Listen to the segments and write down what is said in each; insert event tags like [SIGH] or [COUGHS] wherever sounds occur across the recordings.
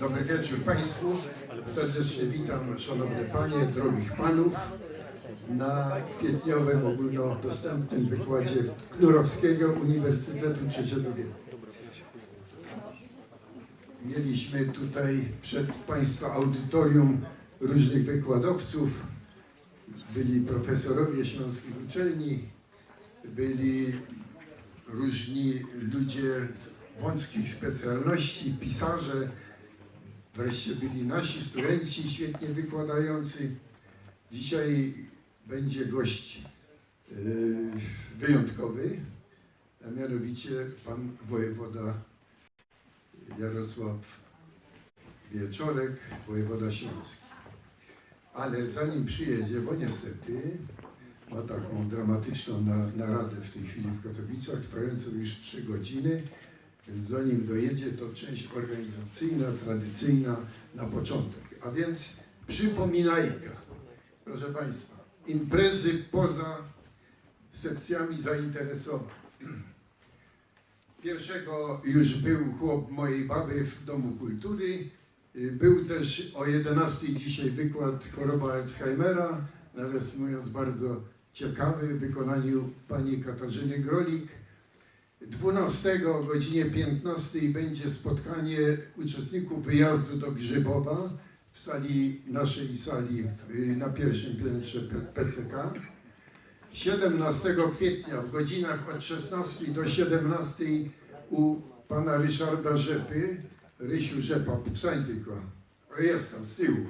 Dobry wieczór Państwu. Serdecznie witam Szanowne Panie, drogich Panów na kwietniowym ogólnodostępnym wykładzie Knurowskiego Uniwersytetu Trzeciego Wieku. Mieliśmy tutaj przed Państwa audytorium różnych wykładowców. Byli profesorowie śląskich uczelni, byli różni ludzie z wąskich specjalności, pisarze, wreszcie byli nasi studenci świetnie wykładający. Dzisiaj będzie gość yy, wyjątkowy, a mianowicie pan wojewoda Jarosław Wieczorek, wojewoda śląski. Ale zanim przyjedzie, bo niestety ma taką dramatyczną na, naradę w tej chwili w Katowicach, trwającą już trzy godziny, więc zanim dojedzie, to część organizacyjna, tradycyjna na początek. A więc przypominajka, proszę Państwa, imprezy poza sekcjami zainteresowań. Pierwszego już był chłop mojej baby w Domu Kultury. Był też o 11 dzisiaj wykład choroba Alzheimera, nawiasem mówiąc bardzo ciekawy w wykonaniu pani Katarzyny Grolik. 12 o godzinie 15 będzie spotkanie uczestników wyjazdu do Grzybowa w sali naszej sali y, na pierwszym piętrze PCK. 17 kwietnia w godzinach od 16 do 17 u pana Ryszarda Rzepy, Rysiu Rzepa, wstań tylko, o jest tam z tyłu.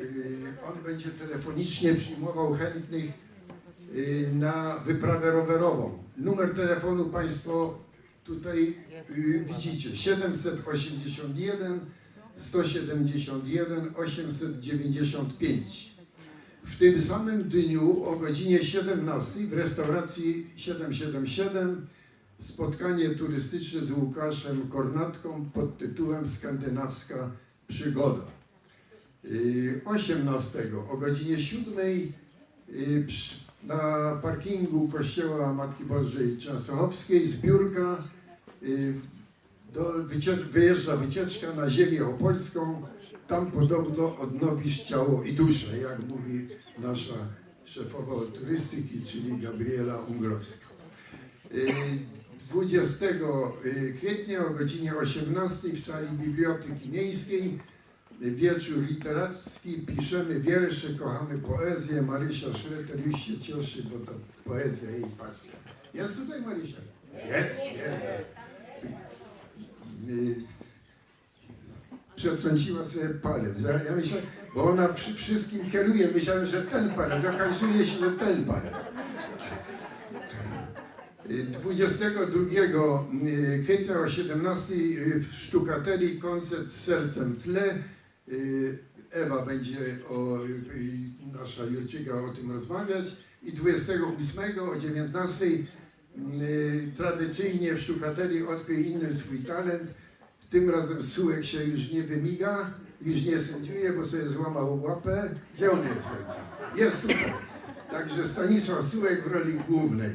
Yy, On będzie telefonicznie przyjmował chętnych na wyprawę rowerową. Numer telefonu Państwo tutaj yy, widzicie, 781 171 895. W tym samym dniu o godzinie 17 w restauracji 777 spotkanie turystyczne z Łukaszem Kornatką pod tytułem Skandynawska Przygoda. Yy, 18 o godzinie 7 yy, przy- na parkingu kościoła Matki Bożej Częstochowskiej zbiórka yy, do, wyjeżdża wycieczka na ziemię opolską. Tam podobno odnowisz ciało i duszę, jak mówi nasza szefowa turystyki, czyli Gabriela Ungrowska. Yy, 20 kwietnia o godzinie 18 w sali Biblioteki Miejskiej wieczór literacki, piszemy wiersze, kochamy poezję. Marysia Szreter już się cieszy, bo to poezja jej pasja. Jest tutaj Marysia? Jest, jest. Yy, Przetrąciła sobie palec. Ja, ja myślałem, bo ona przy wszystkim kieruje, myślałem, że ten palec, okazuje się, że ten palec. 22 y, kwietnia o 17 y, w Sztukateli koncert z sercem w tle. Y, Ewa będzie o, nasza Jurczyga o tym rozmawiać. I 28 o 19 y, tradycyjnie w Sztukateli odkryj inny swój talent. Tym razem Sułek się już nie wymiga, już nie sędziuje, bo sobie złamał łapę. Gdzie on jest? Jest tutaj. Także Stanisław Sułek w roli głównej.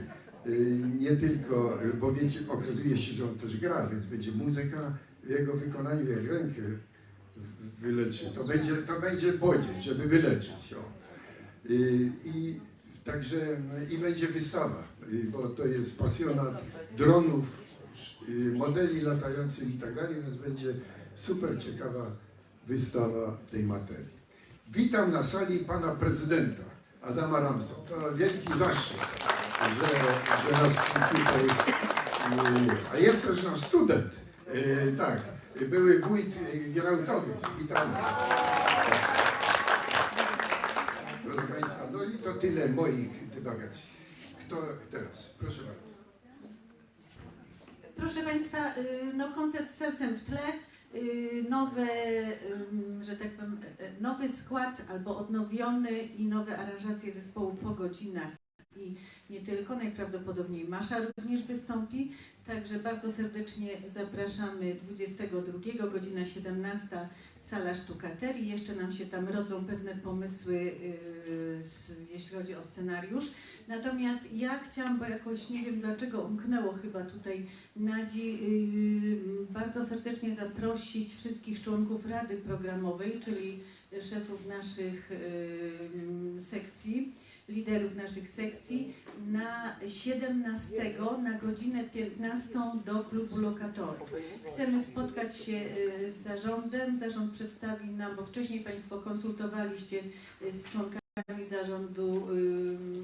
Y, Nie tylko, bo wiecie, okazuje się, że on też gra, więc będzie muzyka w jego wykonaniu, jak rękę wyleczy. To będzie, to będzie bodziec, żeby wyleczyć. O. Y, I także i będzie wystawa, y, bo to jest pasjonat dronów, y, modeli latających i tak dalej, więc będzie super ciekawa wystawa w tej materii. Witam na sali pana prezydenta Adama Ramsa. To wielki zaszczyt, że, że nas tutaj jest. A jest też nasz student, tak, były wójt y, Gierałtowiec. Witamy. Proszę Państwa, no i to tyle moich dywagacji. Kto teraz? Proszę bardzo. Proszę Państwa, y, no koncert z sercem w tle, y, nowe, że tak powiem, y, y, nowy skład albo odnowiony i nowe aranżacje zespołu po godzinach i nie tylko, najprawdopodobniej Masza również wystąpi. Także bardzo serdecznie zapraszamy 22, godzina 17, sala sztukaterii. Jeszcze nam się tam rodzą pewne pomysły, yy, z, jeśli chodzi o scenariusz. Natomiast ja chciałam, bo jakoś nie wiem dlaczego umknęło chyba tutaj Nadzi, yy, bardzo serdecznie zaprosić wszystkich członków Rady Programowej, czyli szefów naszych yy, sekcji, liderów naszych sekcji na 17 na godzinę 15 do klubu lokatorów. Chcemy spotkać się y, z zarządem. Zarząd przedstawi nam, bo wcześniej Państwo konsultowaliście y, z członkami zarządu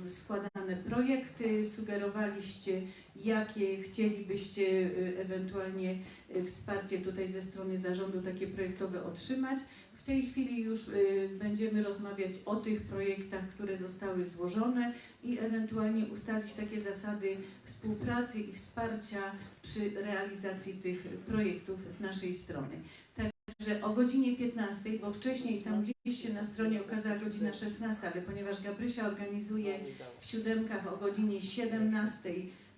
y, składane projekty, sugerowaliście, jakie chcielibyście y, ewentualnie y, wsparcie tutaj ze strony zarządu takie projektowe otrzymać. W tej chwili już będziemy rozmawiać o tych projektach, które zostały złożone i ewentualnie ustalić takie zasady współpracy i wsparcia przy realizacji tych projektów z naszej strony. Także o godzinie 15, bo wcześniej tam gdzieś się na stronie okazała godzina 16, ale ponieważ Gabrysia organizuje w siódemkach o godzinie 17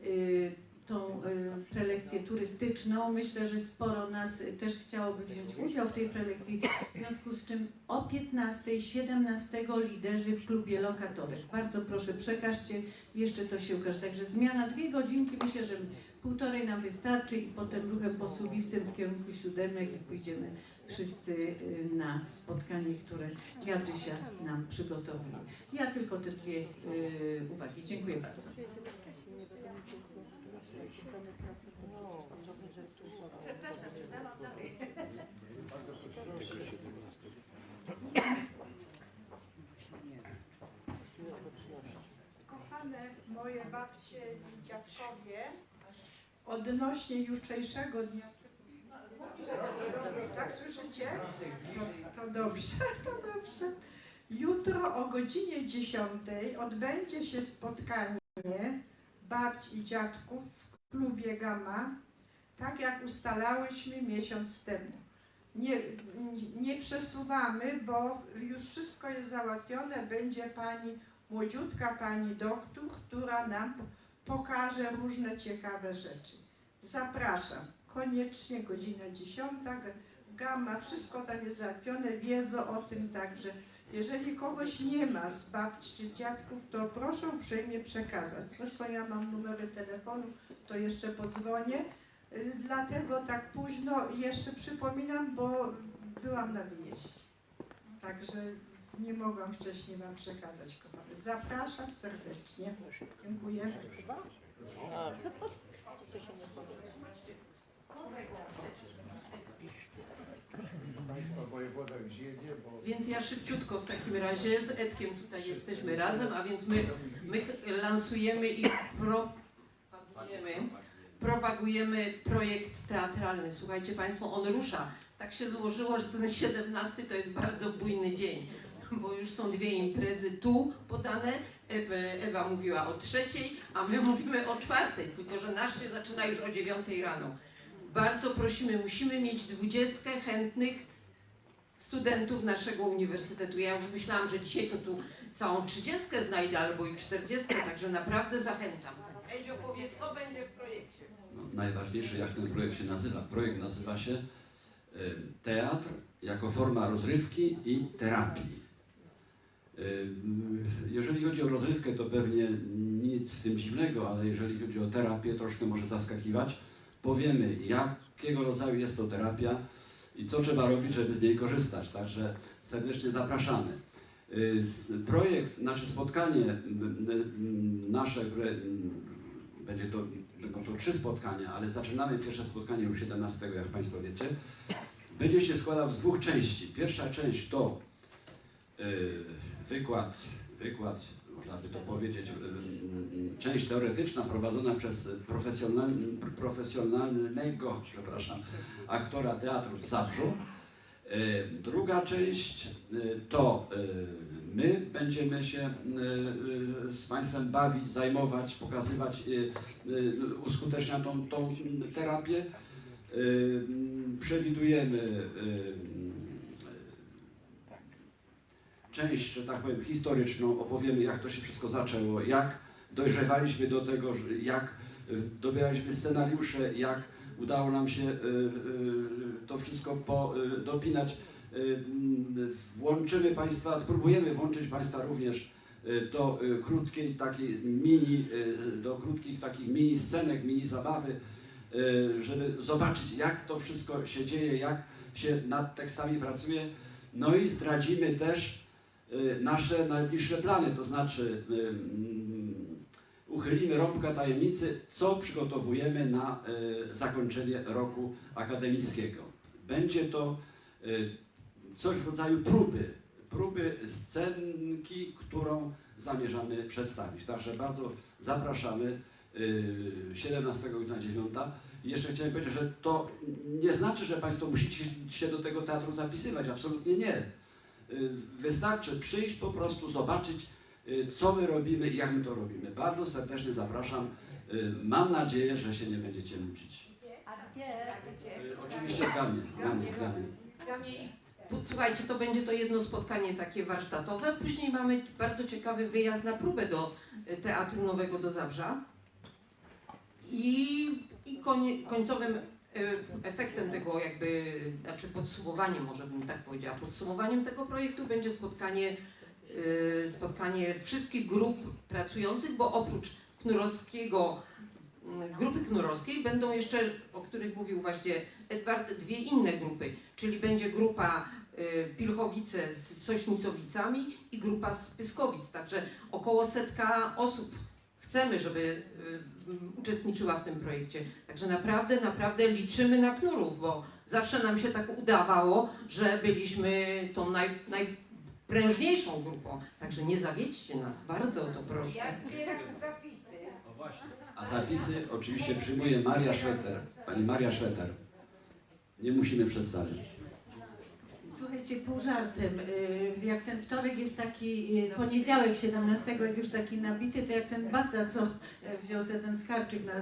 y, tą y, prelekcję turystyczną. Myślę, że sporo nas też chciałoby wziąć udział w tej prelekcji, w związku z czym o 15, 17 liderzy w klubie lokatorek. Bardzo proszę, przekażcie, jeszcze to się ukaże. Także zmiana dwie godzinki, myślę, że półtorej nam wystarczy i potem ruchem posuwistym w kierunku siódemek i pójdziemy wszyscy y, na spotkanie, które Gabrysia nam przygotowuje. Ja tylko te dwie y, uwagi. Dziękuję bardzo. Przepraszam, dałam dalej. Kochane moje babcie i dziadkowie, odnośnie jutrzejszego dnia. Tak słyszycie? To, to dobrze, [LAUGHS] to dobrze. Jutro o godzinie 10 odbędzie się spotkanie babci i dziadków w klubie Gama, tak jak ustalałyśmy miesiąc temu. Nie, nie przesuwamy, bo już wszystko jest załatwione. Będzie pani młodziutka pani doktor, która nam po- pokaże różne ciekawe rzeczy. Zapraszam. Koniecznie godzina 10. Gama, wszystko tam jest załatwione, wiedzą o tym także. Jeżeli kogoś nie ma z babci czy dziadków, to proszę uprzejmie przekazać. Zresztą ja mam numery telefonu, to jeszcze podzwonię. Y, Dlatego tak późno jeszcze przypominam, bo byłam na wyjeździe. Także nie mogłam wcześniej Wam przekazać, kochane. Zapraszam serdecznie. Dziękuję. Państwa wojewoda już jedzie, bo... Więc ja szybciutko w takim razie z Edkiem tutaj jesteśmy razem, a więc my, my lansujemy i propagujemy, propagujemy projekt teatralny. Słuchajcie Państwo, on rusza. Tak się złożyło, że ten 17 to jest bardzo bujny dzień, bo już są dwie imprezy tu podane. Ewa, Ewa mówiła o trzeciej, a my [LAUGHS] mówimy o czwartej, tylko że nasz się zaczyna już o dziewiątej rano. Bardzo prosimy, musimy mieć dwudziestkę chętnych studentów naszego uniwersytetu. Ja już myślałam, że dzisiaj to tu całą trzydziestkę znajdę albo i czterdziestkę, także naprawdę zachęcam. Edzio powie, co będzie w projekcie. No, najważniejsze, jak ten projekt się nazywa. Projekt nazywa się y, Teatr jako forma rozrywki i terapii. Y, Jeżeli chodzi o rozrywkę, to pewnie nic w tym dziwnego, ale jeżeli chodzi o terapię, troszkę może zaskakiwać. Powiemy, jakiego rodzaju jest to terapia i co trzeba robić, żeby z niej korzystać. Także serdecznie zapraszamy. Y, Projekt, nasze spotkanie nasze, które będzie to, będą to trzy spotkania, ale zaczynamy pierwsze spotkanie już 17, jak Państwo wiecie, będzie się składał z dwóch części. Pierwsza część to y, wykład, wykład, można by to powiedzieć, y, część teoretyczna prowadzona przez profesjonalnego, przepraszam, aktora teatru w Zabrzu. Y, Druga część y, to my będziemy się z Państwem bawić, zajmować, pokazywać, uskuteczniać tą, tą terapię. Przewidujemy y, część, że tak powiem, historyczną, opowiemy jak to się wszystko zaczęło, jak dojrzewaliśmy do tego, jak y, dobieraliśmy scenariusze, jak udało nam się y, y, to wszystko dopinać. Włączymy Państwa, spróbujemy włączyć Państwa również do krótkiej takiej mini, do krótkich takich mini scenek, mini zabawy, żeby zobaczyć jak to wszystko się dzieje, jak się nad tekstami pracuje. No i zdradzimy też nasze najbliższe plany, to znaczy y, mm, uchylimy rąbka tajemnicy, co przygotowujemy na y, zakończenie roku akademickiego. Będzie to y, coś w rodzaju próby, próby scenki, którą zamierzamy przedstawić. Także bardzo zapraszamy y, 17 godzina 9. I jeszcze chciałem powiedzieć, że to nie znaczy, że Państwo musicie się do tego teatru zapisywać, absolutnie nie. Y, Wystarczy przyjść, po prostu zobaczyć, y, co my robimy i jak my to robimy. Bardzo serdecznie zapraszam. Y, Mam nadzieję, że się nie będziecie nudzić. A gdzie? Oczywiście w Gamie, w Gamie, w Gamie. Gamie Słuchajcie, to będzie to jedno spotkanie takie warsztatowe. Później mamy bardzo ciekawy wyjazd na próbę do Teatru Nowego do Zabrza. I, i koń, końcowym efektem tego jakby, znaczy podsumowaniem może bym tak powiedziała, podsumowaniem tego projektu będzie spotkanie, y, spotkanie wszystkich grup pracujących, bo oprócz Knurowskiego, y, grupy Knurowskiej będą jeszcze, o których mówił właśnie Edward, dwie inne grupy, czyli będzie grupa y, Pilchowice z Sośnicowicami i grupa z Pyskowic, także około setka osób chcemy, żeby y, uczestniczyła w tym projekcie. Także naprawdę, naprawdę liczymy na knurów, bo zawsze nam się tak udawało, że byliśmy tą naj, najprężniejszą grupą. Także nie zawiedźcie nas, bardzo o to proszę. Ja zbieram zapisy. O właśnie. A zapisy oczywiście przyjmuje Maria Szweter, pani Maria Szweter. Nie musimy przedstawić. Słuchajcie, pół żartem. y, Jak ten wtorek jest taki, y, poniedziałek 17 jest już taki nabity, to jak ten Baca, co y, wziął sobie ten skarczyk na,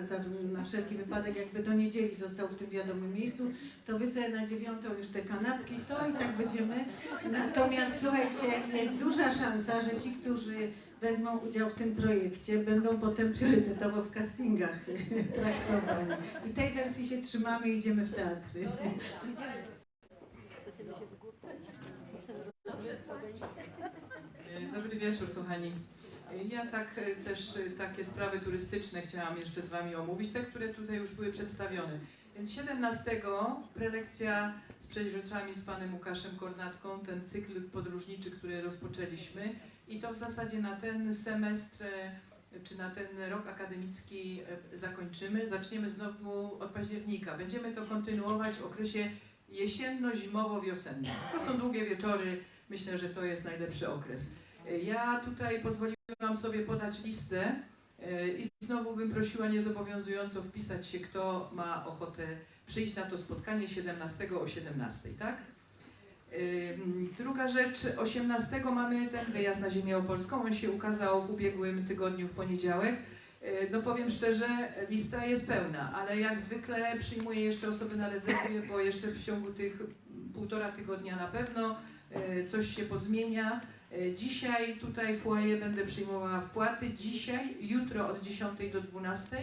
na wszelki wypadek, jakby do niedzieli został w tym wiadomym miejscu, to wy sobie na dziewiątą już te kanapki, to i tak będziemy. Natomiast słuchajcie, jest duża szansa, że ci, którzy wezmą udział w tym projekcie, będą potem priorytetowo w castingach [LAUGHS] traktowani. I tej wersji się trzymamy i idziemy w teatry. E, Dobry wieczór, kochani. Ja tak e, też e, takie sprawy turystyczne chciałam jeszcze z Wami omówić, te, które tutaj już były przedstawione. Więc 17 prelekcja z przeźroczami z Panem Łukaszem Kornatką, ten cykl podróżniczy, który rozpoczęliśmy i to w zasadzie na ten semestr czy na ten rok akademicki e, zakończymy. Zaczniemy znowu od października. Będziemy to kontynuować w okresie jesienno-zimowo-wiosennym. To są długie wieczory, myślę, że to jest najlepszy okres. Ja tutaj pozwoliłam sobie podać listę e, i znowu bym prosiła niezobowiązująco wpisać się, kto ma ochotę przyjść na to spotkanie 17 o 17, tak? Ym, Druga rzecz, 18 mamy ten wyjazd na ziemię opolską, on się ukazał w ubiegłym tygodniu w poniedziałek. E, No powiem szczerze, lista jest pełna, ale jak zwykle przyjmuję jeszcze osoby na rezerwie, bo jeszcze w ciągu tych półtora tygodnia na pewno e, coś się pozmienia. E, Dzisiaj tutaj w będę przyjmowała wpłaty, dzisiaj, jutro od 10 do 12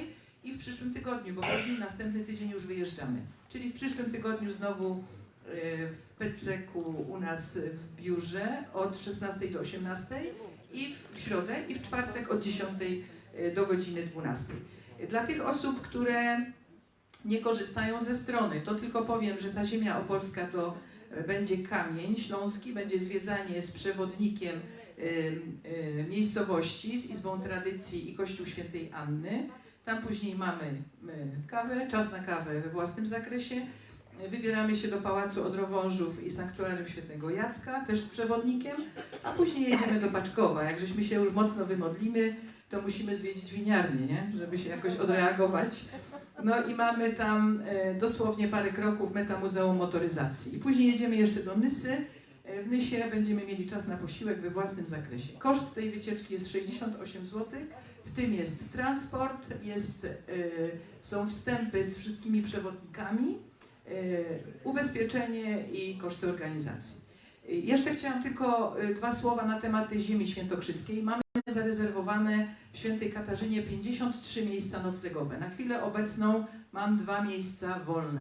i w przyszłym tygodniu, bo później następny tydzień już wyjeżdżamy. Czyli w przyszłym tygodniu znowu e, w PCK u nas w biurze od 16 do 18 i w środę i w czwartek od 10 do godziny 12. Dla tych osób, które nie korzystają ze strony, to tylko powiem, że ta ziemia opolska to e, będzie kamień śląski, będzie zwiedzanie z przewodnikiem em, e, miejscowości, z Izbą Tradycji i Kościół Świętej Anny. Tam później mamy e, kawę, czas na kawę we własnym zakresie. Wybieramy się do Pałacu Odrowążów i Sanktuarium Świętego Jacka, też z przewodnikiem, a później jedziemy do Paczkowa. Jak żeśmy się już mocno wymodlimy, to musimy zwiedzić winiarnię, nie? żeby się jakoś odreagować. No i mamy tam e, dosłownie parę kroków Meta Muzeum Motoryzacji. I później jedziemy jeszcze do Nysy. E, w Nysie będziemy mieli czas na posiłek we własnym zakresie. Koszt tej wycieczki jest 68 zł. W tym jest transport, jest, e, są wstępy z wszystkimi przewodnikami, ubezpieczenie i koszty organizacji. Jeszcze chciałam tylko y, dwa słowa na temat tej ziemi świętokrzyskiej. Mamy zarezerwowane w Świętej Katarzynie 53 miejsca noclegowe. Na chwilę obecną mam dwa miejsca wolne.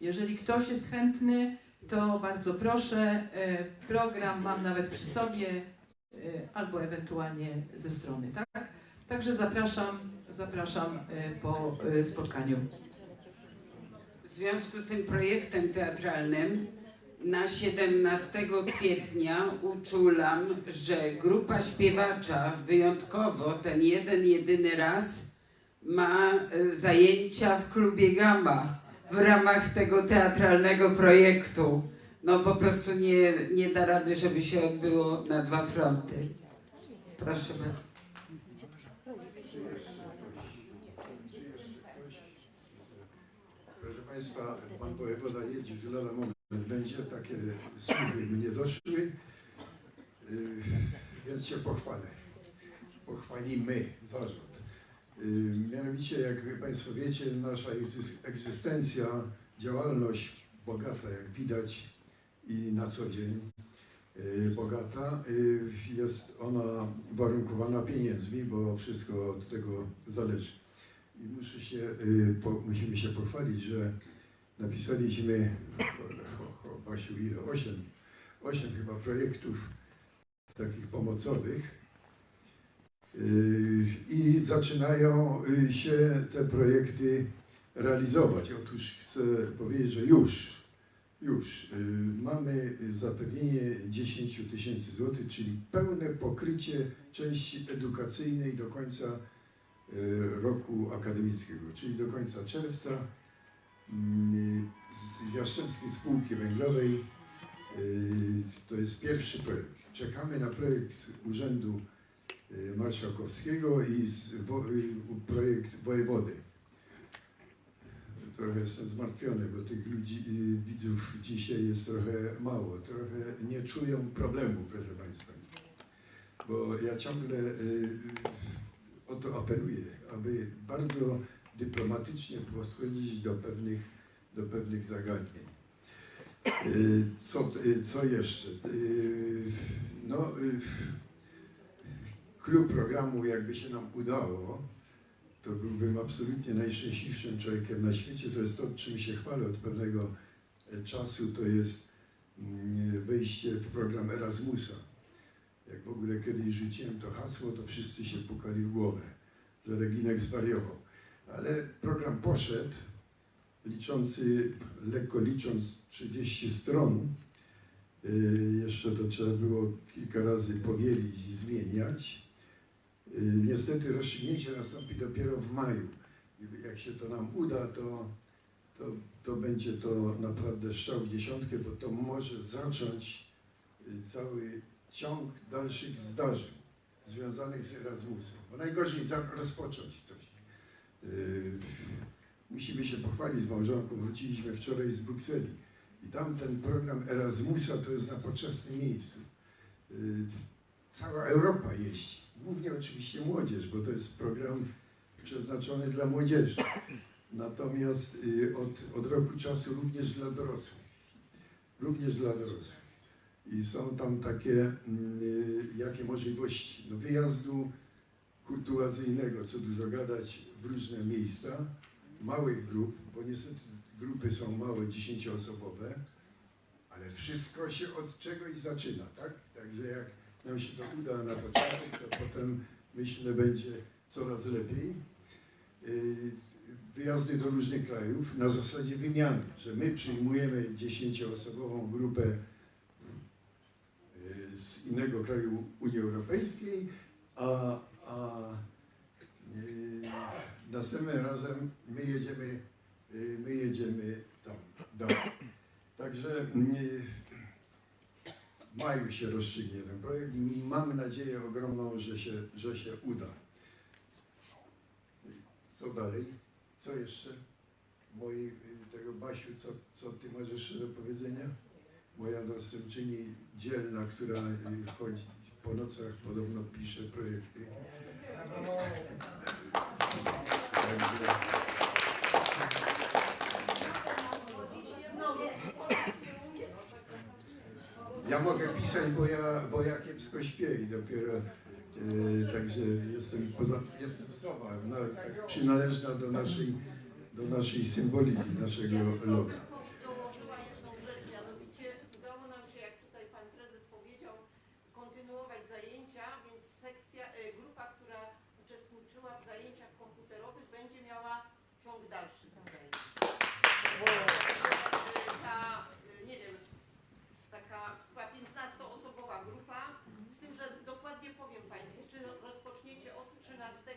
Jeżeli ktoś jest chętny, to bardzo proszę. Y, Program mam nawet przy sobie y, albo ewentualnie ze strony, tak? Także zapraszam, zapraszam y, po spotkaniu. W związku z tym projektem teatralnym na 17 kwietnia uczulam, że grupa śpiewacza wyjątkowo ten jeden, jedyny raz ma e, zajęcia w klubie Gama w ramach tego teatralnego projektu. No po prostu nie, nie da rady, żeby się odbyło na dwa fronty. Proszę bardzo. Proszę Państwa, Pan Wojewoda jedzie, że lada moment będzie, takie słuchy mnie doszły, yy, więc się pochwalę. Pochwalimy zarząd. Yy, Mianowicie, jak Państwo wiecie, nasza egzys- egzystencja, działalność bogata, jak widać i na co dzień yy, bogata, jest ona warunkowana pieniędzmi, bo wszystko od tego zależy. I muszę się, y, po, musimy się pochwalić, że napisaliśmy, [COUGHS] Basiu, ile? Osiem, osiem chyba projektów takich pomocowych. Y, I zaczynają y, się te projekty realizować. Otóż chcę powiedzieć, że już, już y, mamy zapewnienie 10 tysięcy złotych, czyli pełne pokrycie części edukacyjnej do końca y, roku akademickiego, czyli do końca czerwca z Jastrzębskiej Spółki Węglowej. y, To jest pierwszy projekt. Czekamy na projekt z Urzędu y, Marszałkowskiego i z wo, y, projekt wojewody. Trochę jestem zmartwiony, bo tych ludzi, widzów dzisiaj jest trochę mało. Trochę nie czują problemu, proszę Państwa. Bo ja ciągle o to apeluję, aby bardzo dyplomatycznie podchodzić do pewnych, do pewnych zagadnień. Y, Co, y, co jeszcze? Y, No, klub programu, jakby się nam udało, to byłbym absolutnie najszczęśliwszym człowiekiem na świecie. To jest to, czym się chwalę od pewnego e, czasu, to jest mm, wejście w program Erasmusa. Jak w ogóle kiedyś rzuciłem to hasło, to wszyscy się pukali w głowę, że Reginek zwariował. Ale program poszedł, liczący, lekko licząc 30 stron. Yy, Jeszcze to trzeba było kilka razy powielić i zmieniać. Yy, Niestety rozstrzygnięcie nastąpi dopiero w maju. Jak się to nam uda, to, to, to będzie to naprawdę strzał w dziesiątkę, bo to może zacząć yy, cały ciąg dalszych zdarzeń związanych z Erasmusem. Bo najgorzej rozpocząć coś. Yy, Musimy się pochwalić z małżonką. Wróciliśmy wczoraj z Brukseli. I tam ten program Erasmusa to jest na poczesnym miejscu. Yy, Cała Europa jeździ. Głównie oczywiście młodzież, bo to jest program przeznaczony dla młodzieży. Natomiast yy, od, od roku czasu również dla dorosłych. Również dla dorosłych. I są tam takie, mm, jakie możliwości no, wyjazdu kurtuazyjnego, co dużo gadać, w różne miejsca, małych grup, bo niestety grupy są małe, dziesięcioosobowe, ale wszystko się od czegoś zaczyna, tak? Także jak nam się to uda na początek, to potem myślę będzie coraz lepiej. Y, Wyjazdy do różnych krajów na zasadzie wymiany, że my przyjmujemy dziesięcioosobową grupę y, z innego kraju Unii Europejskiej, a, a następnym razem my jedziemy, y, my jedziemy tam dalej. Także w maju się rozstrzygnie ten projekt. Mamy nadzieję ogromną, że się, że się uda. Co dalej? Co jeszcze? Y, tego Basiu, co, co ty masz jeszcze do powiedzenia? Moja zastępczyni dzielna, która chodzi po nocach, podobno pisze projekty. Ja mogę pisać, bo ja, bo ja kiepsko śpię i dopiero e, także jestem poza, jestem sowa, no, tak przynależna do naszej, do naszej symboliki, naszego loga. 15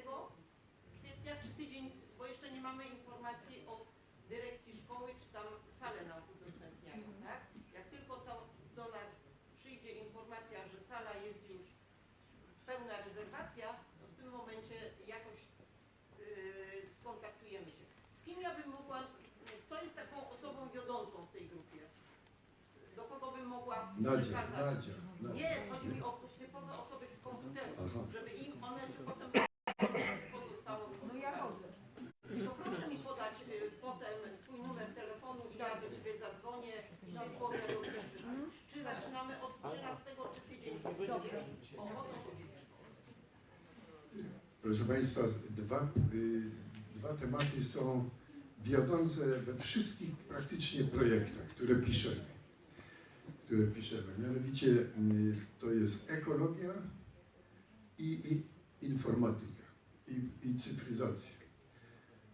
kwietnia, czy tydzień, bo jeszcze nie mamy informacji od dyrekcji szkoły, czy tam salę nam udostępniają, tak? Jak tylko to do nas przyjdzie informacja, że sala jest już pełna rezerwacja, to w tym momencie jakoś yy, skontaktujemy się. Z kim ja bym mogła, kto jest taką osobą wiodącą w tej grupie? Do kogo bym mogła Nadzia. Nie, chodzi mi o Proszę Państwa, dwa, y, dwa tematy są wiodące we wszystkich praktycznie projektach, które piszemy. Które piszemy. Mianowicie y, to jest ekologia i, i informatyka i, i cyfryzacja.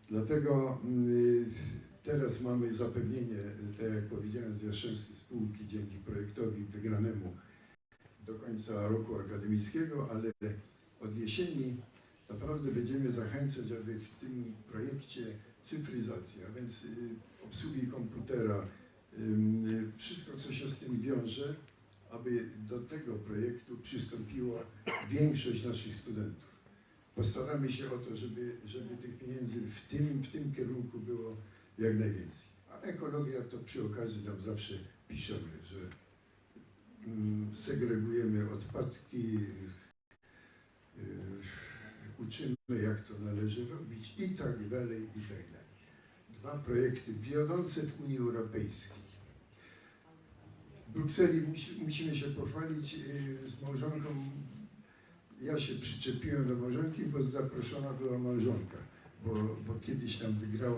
Dlatego y, teraz mamy zapewnienie, tak jak powiedziałem, z Jastrzębskiej Spółki dzięki projektowi wygranemu do końca roku akademickiego, ale od jesieni naprawdę będziemy zachęcać, aby w tym projekcie cyfryzacja, a więc y, obsługi komputera, wszystko co się z tym wiąże, aby do tego projektu przystąpiła większość naszych studentów. Postaramy się o to, żeby, żeby tych pieniędzy w tym, w tym kierunku było jak najwięcej. A ekologia to przy okazji tam zawsze piszemy, że segregujemy odpadki, y, uczymy jak to należy robić i tak dalej, i tak dalej. Dwa projekty wiodące w Unii Europejskiej. W Brukseli musi, musimy się pochwalić y, z małżonką. Ja się przyczepiłem do małżonki, bo zaproszona była małżonka, bo, bo kiedyś tam wygrała